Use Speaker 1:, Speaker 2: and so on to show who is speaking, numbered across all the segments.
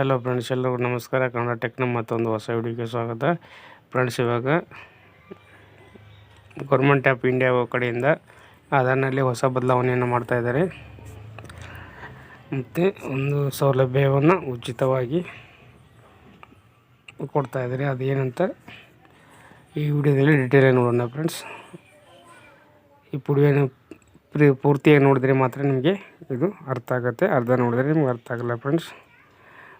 Speaker 1: Hello friends ಎಲ್ಲರಿಗೂ ನಮಸ್ಕಾರ. ಕನ್ನಡ ಟೆಕ್ನ ಮತ್ತೊಂದು ಹೊಸ ವಿಡಿಯೋಗೆ ಸ್ವಾಗತ. ಫ್ರೆಂಡ್ಸ್ ಇವಾಗ ಗೌರ್ಮೆಂಟ್ ಆಫ್ ಇಂಡಿಯಾ ಕಡೆಯಿಂದ ಆಧಾರ್ನಲ್ಲಿ ಹೊಸ ಬದಲಾವಣೆಯನ್ನು ಮಾಡ್ತಾ ಇದ್ದಾರೆ. ಮತ್ತು ಒಂದು ಸೌಲಭ್ಯವನ್ನು ಉಚಿತವಾಗಿ ಕೊಡ್ತಾ ಇದ್ದಾರೆ. ಅದೇನಂತ ಈ ವಿಡಿಯೋದಲ್ಲಿ ಡೀಟೇಲಾಗಿ ನೋಡೋಣ ಫ್ರೆಂಡ್ಸ್ ಈ ಪುಡಿಯನ್ನು ಪೂರ್ತಿಯಾಗಿ ನೋಡಿದ್ರೆ ಮಾತ್ರ ನಿಮಗೆ ಇದು ಅರ್ಥ ಆಗುತ್ತೆ. ಅರ್ಧ ನೋಡಿದ್ರೆ ನಿಮ್ಗೆ ಅರ್ಥ ಆಗಲ್ಲ ಫ್ರೆಂಡ್ಸ್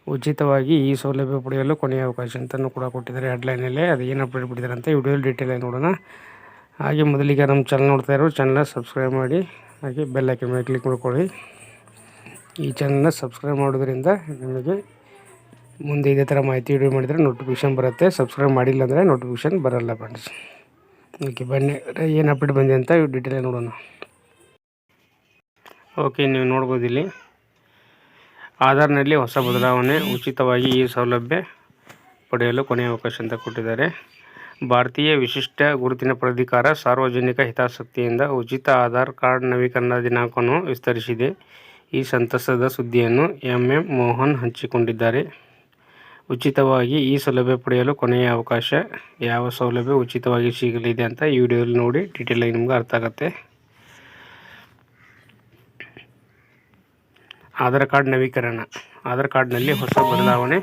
Speaker 1: ಉಚಿತವಾಗಿ ಈ ಸೌಲಭ್ಯ ಪಡೆಯಲು ಕೊನೆಯ ಅವಕಾಶ ಅಂತಲೂ ಕೂಡ ಕೊಟ್ಟಿದ್ದಾರೆ ಹೆಡ್ಲೈನಲ್ಲಿ. ಅದು ಏನು ಅಪ್ಡೇಟ್ ಬಿಟ್ಟಿದ್ದಾರೆ ಅಂತ ವಿಡಿಯೋಲಿ ಆಗಿ ನೋಡೋಣ. ಹಾಗೆ ಮೊದಲಿಗೆ ನಮ್ಮ ಚಾನಲ್ ನೋಡ್ತಾ ಇರೋ ಚಾನಲ್ನ ಸಬ್ಸ್ಕ್ರೈಬ್ ಮಾಡಿ, ಹಾಗೆ ಬೆಲ್ ಐಕನ್ ಮೇಲೆ ಕ್ಲಿಕ್ ಮಾಡ್ಕೊಳ್ಳಿ. ಈ ಚಾನಲ್ನ ಸಬ್ಸ್ಕ್ರೈಬ್ ಮಾಡೋದ್ರಿಂದ ನಿಮಗೆ ಮುಂದೆ ಇದೇ ಥರ ಮಾಹಿತಿ ವಿಡಿಯೋ ಮಾಡಿದರೆ ನೋಟಿಫಿಕೇಷನ್ ಬರುತ್ತೆ. ಸಬ್ಸ್ಕ್ರೈಬ್ ಮಾಡಿಲ್ಲ ಅಂದರೆ ನೋಟಿಫಿಕೇಷನ್ ಬರೋಲ್ಲ ಫ್ರೆಂಡ್ಸ್ ಓಕೆ, ಬನ್ನಿ. ಏನು ಅಪ್ಡೇಟ್ ಬಂದಿದೆ ಅಂತ ಡೀಟೇಲ್ ನೋಡೋಣ. ಓಕೆ, ನೀವು ನೋಡ್ಬೋದು ಇಲ್ಲಿ. ಆಧಾರ್ನಲ್ಲಿ ಹೊಸ ಬದಲಾವಣೆ ಉಚಿತವಾಗಿ ಈ ಸೌಲಭ್ಯ ಪಡೆಯಲು ಕೊನೆಯ ಅವಕಾಶ ಅಂತ ಕೊಟ್ಟಿದ್ದಾರೆ. ಭಾರತೀಯ ವಿಶಿಷ್ಟ ಗುರುತಿನ ಪ್ರಾಧಿಕಾರ ಸಾರ್ವಜನಿಕ ಹಿತಾಸಕ್ತಿಯಿಂದ ಉಚಿತ ಆಧಾರ್ ಕಾರ್ಡ್ ನವೀಕರಣ ದಿನಾಂಕವನ್ನು ವಿಸ್ತರಿಸಿದೆ. ಈ ಸಂತಸದ ಸುದ್ದಿಯನ್ನು ಎಂ ಎಂ ಮೋಹನ್ ಹಂಚಿಕೊಂಡಿದ್ದಾರೆ. ಉಚಿತವಾಗಿ ಈ ಸೌಲಭ್ಯ ಪಡೆಯಲು ಕೊನೆಯ ಅವಕಾಶ, ಯಾವ ಸೌಲಭ್ಯ ಉಚಿತವಾಗಿ ಸಿಗಲಿದೆ ಅಂತ ಈ ವಿಡಿಯೋಲಿ ನೋಡಿ ಡೀಟೇಲಾಗಿ ನಿಮ್ಗೆ ಅರ್ಥ ಆಗುತ್ತೆ. ಆಧಾರ್ ಕಾರ್ಡ್ ನವೀಕರಣ. ಆಧಾರ್ ಕಾರ್ಡ್ನಲ್ಲಿ ಹೊಸ ಬದಲಾವಣೆ.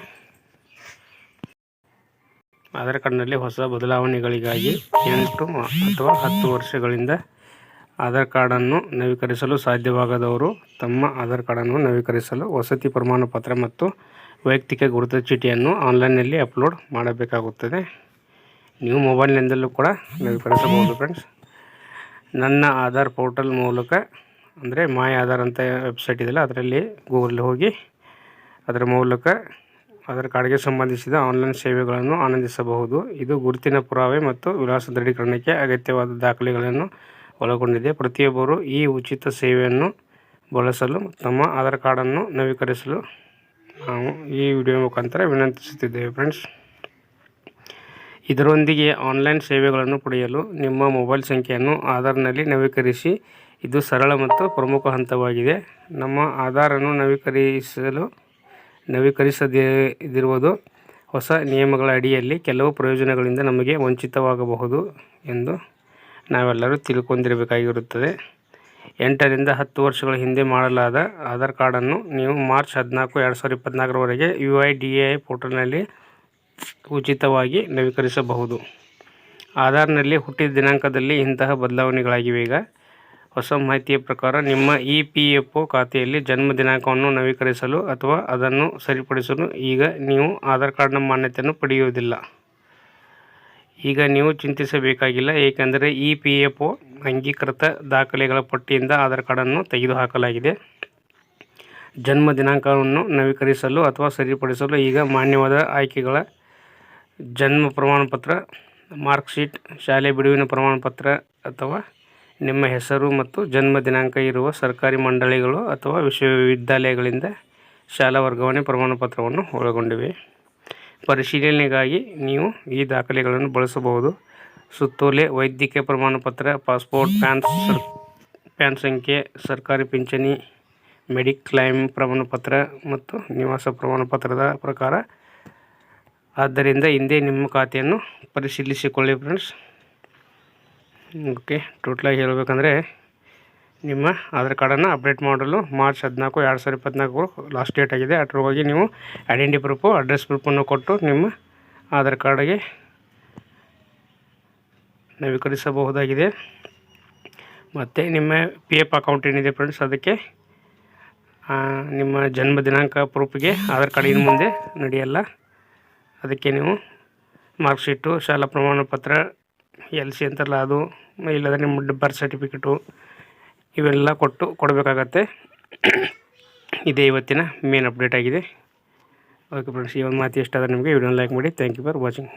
Speaker 1: ಆಧಾರ್ ಕಾರ್ಡ್ನಲ್ಲಿ ಹೊಸ ಬದಲಾವಣೆಗಳಿಗಾಗಿ ಎಂಟು ಅಥವಾ ಹತ್ತು ವರ್ಷಗಳಿಂದ ಆಧಾರ್ ಕಾರ್ಡನ್ನು ನವೀಕರಿಸಲು ಸಾಧ್ಯವಾಗದವರು ತಮ್ಮ ಆಧಾರ್ ಕಾರ್ಡನ್ನು ನವೀಕರಿಸಲು ವಸತಿ ಪ್ರಮಾಣ ಪತ್ರ ಮತ್ತು ವೈಯಕ್ತಿಕ ಗುರುತು ಚೀಟಿಯನ್ನು ಆನ್ಲೈನ್ನಲ್ಲಿ ಅಪ್ಲೋಡ್ ಮಾಡಬೇಕಾಗುತ್ತದೆ. ನೀವು ಮೊಬೈಲ್ನಿಂದಲೂ ಕೂಡ ನವೀಕರಿಸಬಹುದು, ಫ್ರೆಂಡ್ಸ್. ನನ್ನ ಆಧಾರ್ ಪೋರ್ಟಲ್ ಮೂಲಕ ಅಂದರೆ ಮಾಯ ಆಧಾರ್ ಅಂತ ವೆಬ್ಸೈಟ್ ಇದೆಯಲ್ಲ, ಅದರಲ್ಲಿ ಗೂಗಲ್ ಹೋಗಿ ಅದರ ಮೂಲಕ ಆಧಾರ್ ಕಾರ್ಡ್ಗೆ ಸಂಬಂಧಿಸಿದ ಆನ್ಲೈನ್ ಸೇವೆಗಳನ್ನು ಆನಂದಿಸಬಹುದು. ಇದು ಗುರುತಿನ ಪುರಾವೆ ಮತ್ತು ವಿಳಾಸ ದೃಢೀಕರಣಕ್ಕೆ ಅಗತ್ಯವಾದ ದಾಖಲೆಗಳನ್ನು ಒಳಗೊಂಡಿದೆ. ಪ್ರತಿಯೊಬ್ಬರು ಈ ಉಚಿತ ಸೇವೆಯನ್ನು ಬಳಸಲು ತಮ್ಮ ಆಧಾರ್ ಕಾರ್ಡನ್ನು ನವೀಕರಿಸಲು ನಾವು ಈ ವಿಡಿಯೋ ಮುಖಾಂತರ ವಿನಂತಿಸುತ್ತಿದ್ದೇವೆ ಫ್ರೆಂಡ್ಸ್ ಇದರೊಂದಿಗೆ ಆನ್ಲೈನ್ ಸೇವೆಗಳನ್ನು ಪಡೆಯಲು ನಿಮ್ಮ ಮೊಬೈಲ್ ಸಂಖ್ಯೆಯನ್ನು ಆಧಾರ್ನಲ್ಲಿ ನವೀಕರಿಸಿ ಇದು ಸರಳ ಮತ್ತು ಪ್ರಮುಖ ಹಂತವಾಗಿದೆ. ನಮ್ಮ ಆಧಾರನ್ನು ನವೀಕರಿಸಲು ನವೀಕರಿಸದಿರುವುದು ಹೊಸ ನಿಯಮಗಳ ಅಡಿಯಲ್ಲಿ ಕೆಲವು ಪ್ರಯೋಜನಗಳಿಂದ ನಮಗೆ ವಂಚಿತವಾಗಬಹುದು ಎಂದು ನಾವೆಲ್ಲರೂ ತಿಳ್ಕೊಂಡಿರಬೇಕಾಗಿರುತ್ತದೆ. ಎಂಟರಿಂದ ಹತ್ತು ವರ್ಷಗಳ ಹಿಂದೆ ಮಾಡಲಾದ ಆಧಾರ್ ಕಾರ್ಡನ್ನು ನೀವು ಮಾರ್ಚ್ ಹದಿನಾಲ್ಕು, ಎರಡು ಸಾವಿರದ ಇಪ್ಪತ್ತ್ನಾಲ್ಕರವರೆಗೆ U I D A I ಪೋರ್ಟಲ್ನಲ್ಲಿ ಉಚಿತವಾಗಿ ನವೀಕರಿಸಬಹುದು. ಆಧಾರ್ನಲ್ಲಿ ಹುಟ್ಟಿದ ದಿನಾಂಕದಲ್ಲಿ ಇಂತಹ ಬದಲಾವಣೆಗಳಾಗಿವೆ. ಈಗ ಹೊಸ ಮಾಹಿತಿಯ ಪ್ರಕಾರ ನಿಮ್ಮ ಇ ಪಿ ಎಫ್ ಒ ಖಾತೆಯಲ್ಲಿ ಜನ್ಮ ದಿನಾಂಕವನ್ನು ನವೀಕರಿಸಲು ಅಥವಾ ಅದನ್ನು ಸರಿಪಡಿಸಲು ಈಗ ನೀವು ಆಧಾರ್ ಕಾರ್ಡ್ನ ಮಾನ್ಯತೆಯನ್ನು ಪಡೆಯುವುದಿಲ್ಲ. ಈಗ ನೀವು ಚಿಂತಿಸಬೇಕಾಗಿಲ್ಲ, ಏಕೆಂದರೆ ಇ ಪಿ ಎಫ್ ಒ ಅಂಗೀಕೃತ ದಾಖಲೆಗಳ ಪಟ್ಟಿಯಿಂದ ಆಧಾರ್ ಕಾರ್ಡನ್ನು ತೆಗೆದುಹಾಕಲಾಗಿದೆ. ಜನ್ಮ ದಿನಾಂಕವನ್ನು ನವೀಕರಿಸಲು ಅಥವಾ ಸರಿಪಡಿಸಲು ಈಗ ಮಾನ್ಯವಾದ ಆಯ್ಕೆಗಳ ಜನ್ಮ ಪ್ರಮಾಣಪತ್ರ, ಮಾರ್ಕ್ಶೀಟ್, ಶಾಲೆ ಬಿಡುವಿನ ಪ್ರಮಾಣಪತ್ರ ಅಥವಾ ನಿಮ್ಮ ಹೆಸರು ಮತ್ತು ಜನ್ಮ ದಿನಾಂಕ ಇರುವ ಸರ್ಕಾರಿ ಮಂಡಳಿಗಳು ಅಥವಾ ವಿಶ್ವವಿದ್ಯಾಲಯಗಳಿಂದ ಶಾಲಾ ವರ್ಗಾವಣೆ ಪ್ರಮಾಣಪತ್ರವನ್ನು ಒಳಗೊಂಡಿವೆ. ಪರಿಶೀಲನೆಗಾಗಿ ನೀವು ಈ ದಾಖಲೆಗಳನ್ನು ಬಳಸಬಹುದು. ಸುತ್ತೋಲೆ, ವೈದ್ಯಕೀಯ ಪ್ರಮಾಣಪತ್ರ, ಪಾಸ್ಪೋರ್ಟ್, ಪ್ಯಾನ್ ಪ್ಯಾನ್ ಸಂಖ್ಯೆ, ಸರ್ಕಾರಿ ಪಿಂಚಣಿ, ಮೆಡಿಕ್ಲೈಮ್ ಪ್ರಮಾಣಪತ್ರ ಮತ್ತು ನಿವಾಸ ಪ್ರಮಾಣಪತ್ರದ ಪ್ರಕಾರ. ಆದ್ದರಿಂದ ಹಿಂದೆ ನಿಮ್ಮ ಖಾತೆಯನ್ನು ಪರಿಶೀಲಿಸಿಕೊಳ್ಳಿ ಫ್ರೆಂಡ್ಸ್ ಓಕೆ, ಟೋಟ್ಲಾಗಿ ಹೇಳಬೇಕಂದ್ರೆ ನಿಮ್ಮ ಆಧಾರ್ ಕಾರ್ಡನ್ನು ಅಪ್ಡೇಟ್ ಮಾಡಲು ಮಾರ್ಚ್ ಹದಿನಾಲ್ಕು, ಎರಡು ಸಾವಿರದ ಇಪ್ಪತ್ತ್ನಾಲ್ಕು ಲಾಸ್ಟ್ ಡೇಟ್ ಆಗಿದೆ. ಅದ್ರೊಳಗೆ ನೀವು ಐಡೆಂಟಿ ಪ್ರೂಫು, ಅಡ್ರೆಸ್ ಪ್ರೂಫನ್ನು ಕೊಟ್ಟು ನಿಮ್ಮ ಆಧಾರ್ ಕಾರ್ಡಿಗೆ ನವೀಕರಿಸಬಹುದಾಗಿದೆ. ಮತ್ತು ನಿಮ್ಮ ಪಿ ಎಫ್ ಅಕೌಂಟ್ ಏನಿದೆ ಫ್ರೆಂಡ್ಸ್ ಅದಕ್ಕೆ ನಿಮ್ಮ ಜನ್ಮ ದಿನಾಂಕ ಪ್ರೂಫಿಗೆ ಆಧಾರ್ ಕಾರ್ಡ್ ಇನ್ನು ಮುಂದೆ ನಡೆಯಲ್ಲ. ಅದಕ್ಕೆ ನೀವು ಮಾರ್ಕ್ಶೀಟು, ಶಾಲಾ ಪ್ರಮಾಣ ಪತ್ರ ಎಲ್ ಸಿ ಅಂತಾರಲ್ಲ ಅದು ಇಲ್ಲದ್ರೆ ನಿಮ್ಮ ಬರ್ತ್ ಸರ್ಟಿಫಿಕೇಟು ಇವೆಲ್ಲ ಕೊಟ್ಟು ಕೊಡಬೇಕಾಗತ್ತೆ. ಇದೇ ಇವತ್ತಿನ ಮೇನ್ ಅಪ್ಡೇಟ್ ಆಗಿದೆ. ಓಕೆ ಫ್ರೆಂಡ್ಸ್ ಈ ಒಂದು ಮಾತು ಇಷ್ಟ ನಿಮಗೆ ವಿಡಿಯೋನ ಲೈಕ್ ಮಾಡಿ. Thank you for watching